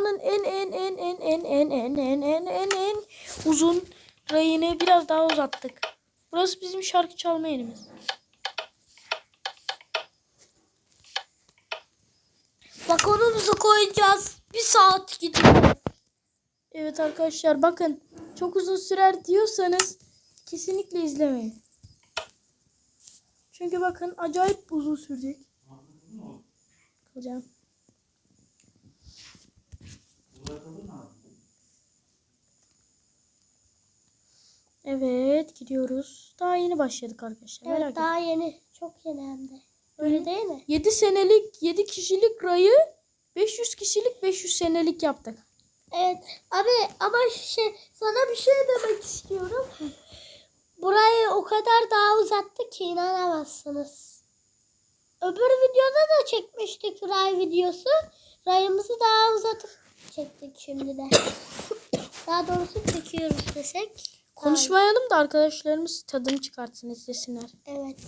dünyanın en en en en en en en en en en en uzun rayını biraz daha uzattık. Burası bizim şarkı çalma yerimiz. Vagonumuzu koyacağız. Bir saat gidiyor. Evet arkadaşlar bakın çok uzun sürer diyorsanız kesinlikle izlemeyin. Çünkü bakın acayip uzun sürecek. Hocam. Evet gidiyoruz. Daha yeni başladık arkadaşlar. Evet Merak daha yeni. Çok yeni hem de. Öyle değil mi? 7 senelik 7 kişilik rayı 500 kişilik 500 senelik yaptık. Evet abi ama şey sana bir şey demek istiyorum. Burayı o kadar daha uzattı ki inanamazsınız. Öbür videoda da çekmiştik ray videosu. Rayımızı daha uzatıp çektik şimdi de. daha doğrusu çekiyoruz desek. Konuşmayalım da arkadaşlarımız tadını çıkartsın izlesinler. Evet.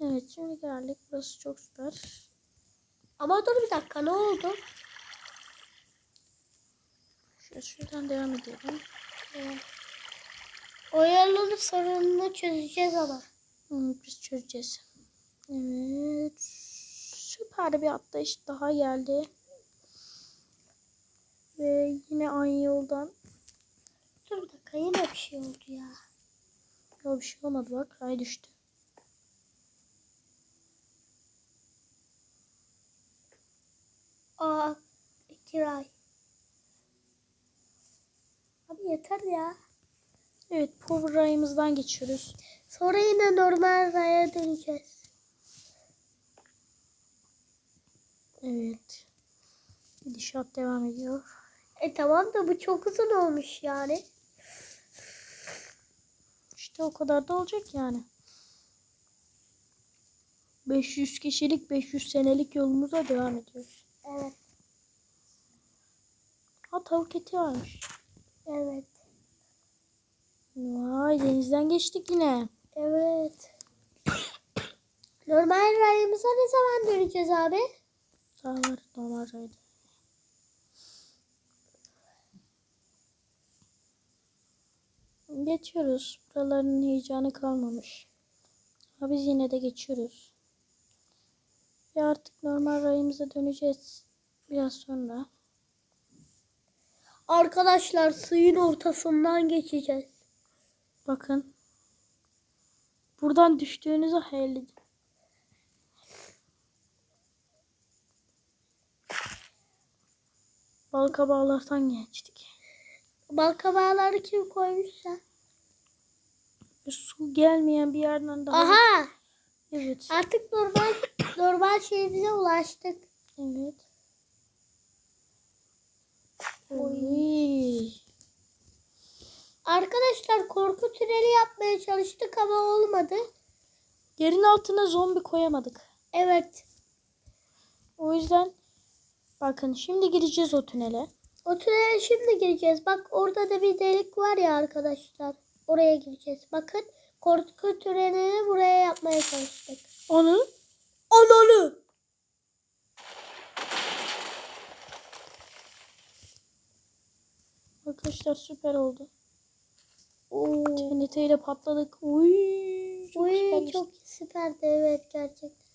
Evet şimdi geldik. Burası çok süper. Ama dur bir dakika ne oldu? Şöyle şuradan devam edelim. Evet. O yolun sorununu çözeceğiz ama. Biz çözeceğiz. Evet. Süper bir atlayış daha geldi. Ve yine aynı yoldan. Dur bir dakika yine bir şey oldu ya. Yok bir şey olmadı bak. Ray düştü. Aa iki ray. Abi yeter ya. Evet power rayımızdan geçiyoruz. Sonra yine normal raya döneceğiz. Evet. Gidişat devam ediyor. E tamam da bu çok uzun olmuş yani. İşte o kadar da olacak yani. 500 kişilik 500 senelik yolumuza devam ediyoruz. Evet. Ha tavuk eti varmış. Evet. Vay denizden geçtik yine. Evet. Normal rayımıza ne zaman döneceğiz abi? Daha var normal rayda. Geçiyoruz. Buraların heyecanı kalmamış. Ama biz yine de geçiyoruz. Ve artık normal rayımıza döneceğiz. Biraz sonra. Arkadaşlar suyun ortasından geçeceğiz. Bakın. Buradan düştüğünüzü hayal edin. Balkabağlardan geçtik. Balkabağları kim koymuşsa? Ve su gelmeyen bir yerden daha. Aha! Evet. Artık normal normal şeyimize ulaştık. Evet. Oy. Oy. Arkadaşlar korku tüneli yapmaya çalıştık ama olmadı. Yerin altına zombi koyamadık. Evet. O yüzden bakın şimdi gireceğiz o tünele. O tünele şimdi gireceğiz. Bak orada da bir delik var ya arkadaşlar. Oraya gireceğiz. Bakın korku tünelini buraya yapmaya çalıştık. Onu Ananı. Arkadaşlar süper oldu. Oo. TNT ile patladık. Uy, çok Uy, süper geçti. çok süperdi evet gerçekten.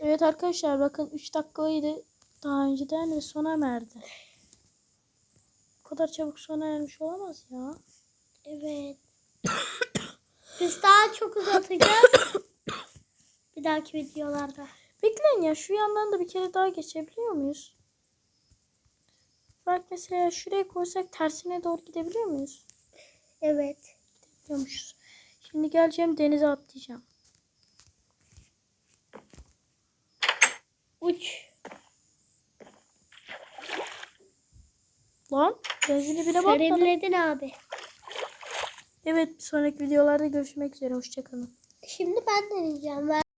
Evet arkadaşlar bakın 3 dakikaydı daha önceden ve sona erdi. Bu kadar çabuk sona ermiş olamaz ya. Evet. Biz daha çok uzatacağız. bir dahaki videolarda. Bekleyin ya şu yandan da bir kere daha geçebiliyor muyuz? Bak mesela şuraya koysak tersine doğru gidebiliyor muyuz? Evet. Gidiyormuşuz. Şimdi geleceğim denize atlayacağım. Uç. Lan benzini bile batmadı. Serinledin abi. Evet bir sonraki videolarda görüşmek üzere. Hoşçakalın. Şimdi ben deneyeceğim.